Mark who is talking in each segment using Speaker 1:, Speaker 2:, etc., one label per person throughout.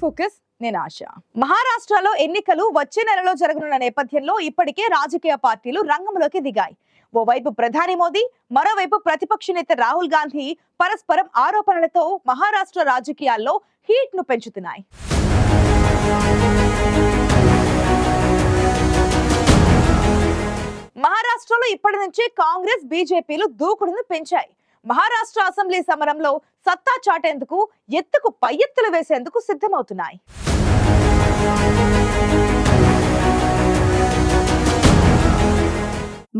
Speaker 1: This నేను ఆశ. మహారాష్ట్రలో ఎన్నికలు వచ్చే నెలలో జరగనున్న నేపథ్యంలో ఇప్పటికే రాజకీయ పార్టీలు రంగంలోకి దిగాయి. ఓవైపు ప్రధాని మోదీ మరోవైపు ప్రతిపక్ష నేత రాహుల్ గాంధీ పరస్పరం ఆరోపణలతో మహారాష్ట్ర రాజకీయాల్లో హీట్ను పెంచుతున్నాయి. మహారాష్ట్రలో ఇప్పటి నుంచే కాంగ్రెస్ బీజేపీలు దూకుడును పెంచాయి. మహారాష్ట్ర అసెంబ్లీ సమరంలో సత్తా చాటేందుకు ఎత్తుకు పై ఎత్తులు వేసేందుకు సిద్ధమవుతున్నాయి.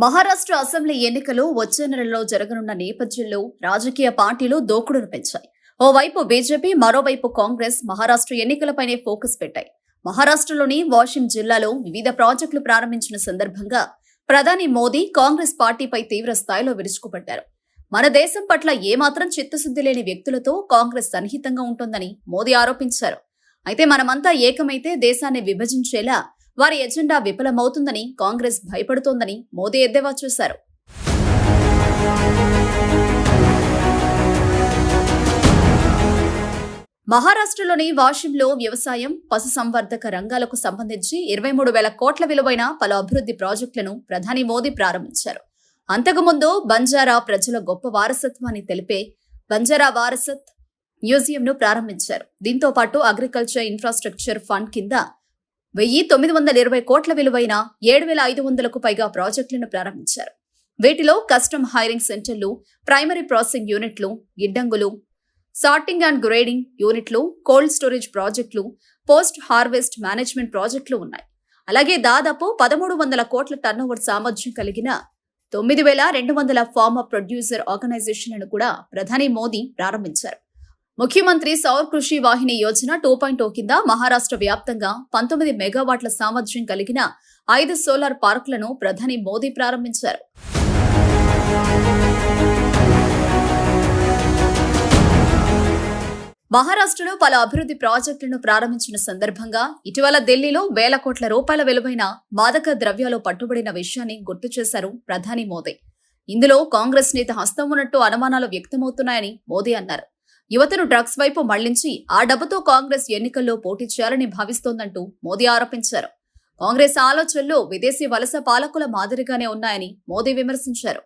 Speaker 2: మహారాష్ట్ర అసెంబ్లీ ఎన్నికలు వచ్చే నెలలో జరగనున్న నేపథ్యంలో రాజకీయ పార్టీలు దోకుడును పెంచాయి. ఓవైపు బీజేపీ మరోవైపు కాంగ్రెస్ మహారాష్ట్ర ఎన్నికలపైనే ఫోకస్ పెట్టాయి. మహారాష్ట్రలోని వాషిం జిల్లాలో వివిధ ప్రాజెక్టులు ప్రారంభించిన సందర్భంగా ప్రధాని మోదీ కాంగ్రెస్ పార్టీపై తీవ్ర స్థాయిలో విరుచుకుపడ్డారు. మన దేశం పట్ల ఏమాత్రం చిత్తశుద్ధి లేని వ్యక్తులతో కాంగ్రెస్ సన్నిహితంగా ఉంటుందని మోదీ ఆరోపించారు. అయితే మనమంతా ఏకమైతే దేశాన్ని విభజించేలా వారి ఎజెండా విఫలమవుతుందని కాంగ్రెస్ భయపడుతోందని మోదీ ఎద్దేవా చేశారు. మహారాష్ట్రలోని వాషింలో వ్యవసాయం పశుసంవర్ధక రంగాలకు సంబంధించి ఇరవై మూడు వేల కోట్ల విలువైన పలు అభివృద్ధి ప్రాజెక్టులను ప్రధాని మోదీ ప్రారంభించారు. అంతకుముందు బంజారా ప్రజల గొప్ప వారసత్వాన్ని తెలిపే బంజారా వారసత్ మ్యూజియంను ప్రారంభించారు. దీంతో పాటు అగ్రికల్చర్ ఇన్ఫ్రాస్ట్రక్చర్ ఫండ్ కింద వెయ్యి తొమ్మిది వందల ఇరవై కోట్ల విలువైన ఏడు వేల ఐదు వందలకు పైగా ప్రాజెక్టులను ప్రారంభించారు. వీటిలో కస్టమ్ హైరింగ్ సెంటర్లు ప్రైమరీ ప్రాసెసింగ్ యూనిట్లు గిడ్డంగులు సార్టింగ్ అండ్ గ్రేడింగ్ యూనిట్లు కోల్డ్ స్టోరేజ్ ప్రాజెక్టులు పోస్ట్ హార్వెస్ట్ మేనేజ్మెంట్ ప్రాజెక్టులు ఉన్నాయి. అలాగే దాదాపు పదమూడు వందల కోట్ల టర్నోవర్ సామర్థ్యం కలిగిన తొమ్మిది వేల రెండు వందల ఫార్మర్ ప్రొడ్యూసర్ ఆర్గనైజేషన్లను కూడా ప్రధాని మోదీ ప్రారంభించారు. ముఖ్యమంత్రి సౌర్ కృషి వాహిని యోజన టూ పాయింట్ కింద మహారాష్ట్ర వ్యాప్తంగా పంతొమ్మిది మెగావాట్ల సామర్థ్యం కలిగిన ఐదు సోలార్ పార్కులను ప్రధాని మోదీ ప్రారంభించారు. మహారాష్ట్రలో పలు అభివృద్ధి ప్రాజెక్టులను ప్రారంభించిన సందర్భంగా ఇటీవల ఢిల్లీలో వేల కోట్ల రూపాయల విలువైన మాదక ద్రవ్యాలు పట్టుబడిన విషయాన్ని గుర్తు చేశారు ప్రధాని మోదీ. ఇందులో కాంగ్రెస్ నేత హస్తం ఉన్నట్టు అనుమానాలు వ్యక్తమవుతున్నాయని మోదీ అన్నారు. యువతను డ్రగ్స్ వైపు మళ్ళించి ఆ డబ్బుతో కాంగ్రెస్ ఎన్నికల్లో పోటీ చేయాలని భావిస్తోందంటూ మోదీ ఆరోపించారు. కాంగ్రెస్ ఆలోచనలు విదేశీ వలస పాలకుల మాదిరిగానే ఉన్నాయని మోదీ విమర్శించారు.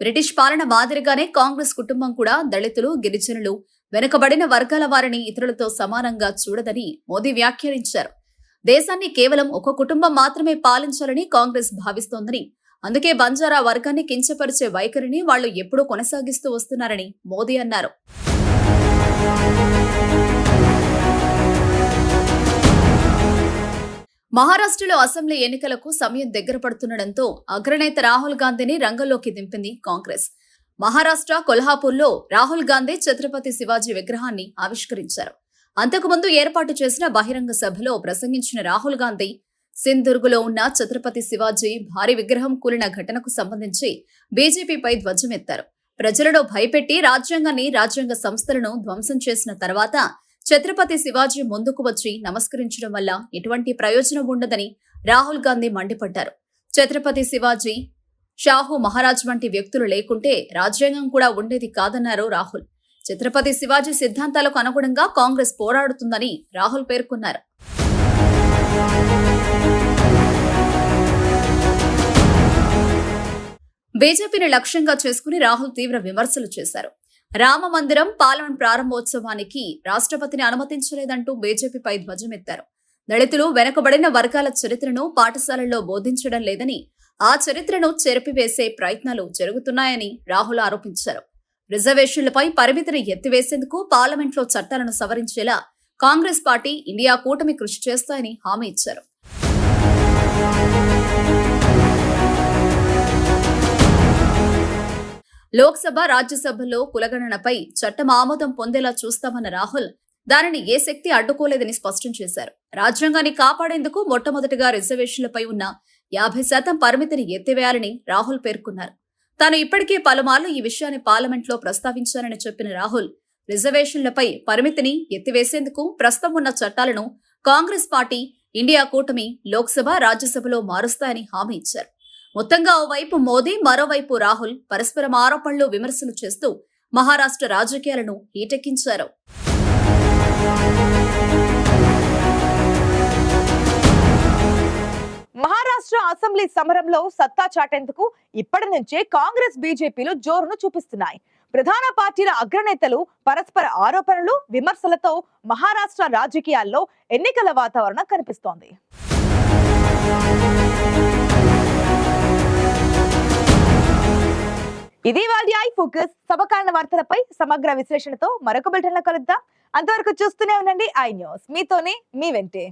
Speaker 2: బ్రిటిష్ పాలన మాదిరిగానే కాంగ్రెస్ కుటుంబం కూడా దళితులు గిరిజనులు వెనుకబడిన వర్గాల వారిని ఇతరులతో సమానంగా చూడదని మోదీ వ్యాఖ్యానించారు. దేశాన్ని కేవలం ఒక కుటుంబం మాత్రమే పాలించాలని కాంగ్రెస్ భావిస్తోందని అందుకే బంజారా వర్గాన్ని కించపరిచే వైఖరిని వాళ్ళు ఎప్పుడూ కొనసాగిస్తూ వస్తున్నారని మోదీ అన్నారు. మహారాష్ట్రలో అసెంబ్లీ ఎన్నికలకు సమయం దగ్గర పడుతుండటంతో అగ్రనేత రాహుల్ గాంధీని రంగంలోకి దింపింది కాంగ్రెస్. మహారాష్ట్ర కొల్హాపూర్లో రాహుల్ గాంధీ ఛత్రపతి శివాజీ విగ్రహాన్ని ఆవిష్కరించారు. అంతకుముందు ఏర్పాటు చేసిన బహిరంగ సభలో ప్రసంగించిన రాహుల్ గాంధీ సింధుర్గులో ఉన్న ఛత్రపతి శివాజీ భారీ విగ్రహం కూలిన ఘటనకు సంబంధించి బీజేపీపై ధ్వజమెత్తారు. ప్రజలను భయపెట్టి రాజ్యాంగాన్ని రాజ్యాంగ సంస్థలను ధ్వంసం చేసిన తర్వాత ఛత్రపతి శివాజీ ముందుకు వచ్చి నమస్కరించడం వల్ల ఎటువంటి ప్రయోజనం ఉండదని రాహుల్ గాంధీ మండిపడ్డారు. ఛత్రపతి శివాజీ షాహు మహారాజ్ వంటి వ్యక్తులు లేకుంటే రాజ్యాంగం కూడా ఉండేది కాదన్నారు రాహుల్. ఛత్రపతి శివాజీ సిద్ధాంతాలకు అనుగుణంగా కాంగ్రెస్ పోరాడుతుందని రాహుల్ పేర్కొన్నారు. బీజేపీని లక్ష్యంగా చేసుకుని రాహుల్ తీవ్ర విమర్శలు చేశారు. రామ మందిరం పాలన ప్రారంభోత్సవానికి రాష్ట్రపతిని అనుమతించలేదంటూ బీజేపీపై ధ్వజమెత్తారు. దళితులు వెనుకబడిన వర్గాల చరిత్రను పాఠశాలల్లో బోధించడం లేదని ఆ చరిత్రను చెరిపివేసే ప్రయత్నాలు జరుగుతున్నాయని రాహుల్ ఆరోపించారు. రిజర్వేషన్లపై పరిమితిని ఎత్తివేసేందుకు పార్లమెంట్లో చట్టాలను సవరించేలా కాంగ్రెస్ పార్టీ ఇండియా కూటమి కృషి చేస్తాయని హామీ ఇచ్చారు. లోక్సభ రాజ్యసభలో కులగణనపై చట్టం ఆమోదం పొందేలా చూస్తామన్న రాహుల్ దానిని ఏ శక్తి అడ్డుకోలేదని స్పష్టం చేశారు. రాజ్యాంగాన్ని కాపాడేందుకు మొట్టమొదటిగా రిజర్వేషన్లపై ఉన్న యాభై శాతం పరిమితిని ఎత్తివేయాలని రాహుల్ పేర్కొన్నారు. తాను ఇప్పటికే పలుమార్లు ఈ విషయాన్ని పార్లమెంట్లో ప్రస్తావించానని చెప్పిన రాహుల్ రిజర్వేషన్లపై పరిమితిని ఎత్తివేసేందుకు ప్రస్తుతం ఉన్న చట్టాలను కాంగ్రెస్ పార్టీ ఇండియా కూటమి లోక్సభ రాజ్యసభలో మారుస్తాయని హామీ ఇచ్చారు. మొత్తంగా ఓవైపు మోదీ మరోవైపు రాహుల్ పరస్పరం ఆరోపణలు విమర్శలు చేస్తూ మహారాష్ట్ర రాజకీయాలను హీటెక్కించారు.
Speaker 1: మహారాష్ట్ర అసెంబ్లీ సమరంలో సత్తా చాటేందుకు ఇప్పటి నుంచే కాంగ్రెస్ బీజేపీలు జోరును చూపిస్తున్నాయి. ప్రధాన పార్టీల అగ్రనేతలు పరస్పర ఆరోపణలు విమర్శలతో మహారాష్ట్ర రాజకీయాల్లో ఎన్నికల వాతావరణం కనిపిస్తోంది. ఇది వాళ్ళ ఐ ఫోకస్. సమకాలీన వార్తలపై సమగ్ర విశ్లేషణతో మరొక బిల్టన్ కలుద్దాం. అంతవరకు చూస్తూనే ఉండండి ఐ న్యూస్. మీతోనే మీ వెంటే.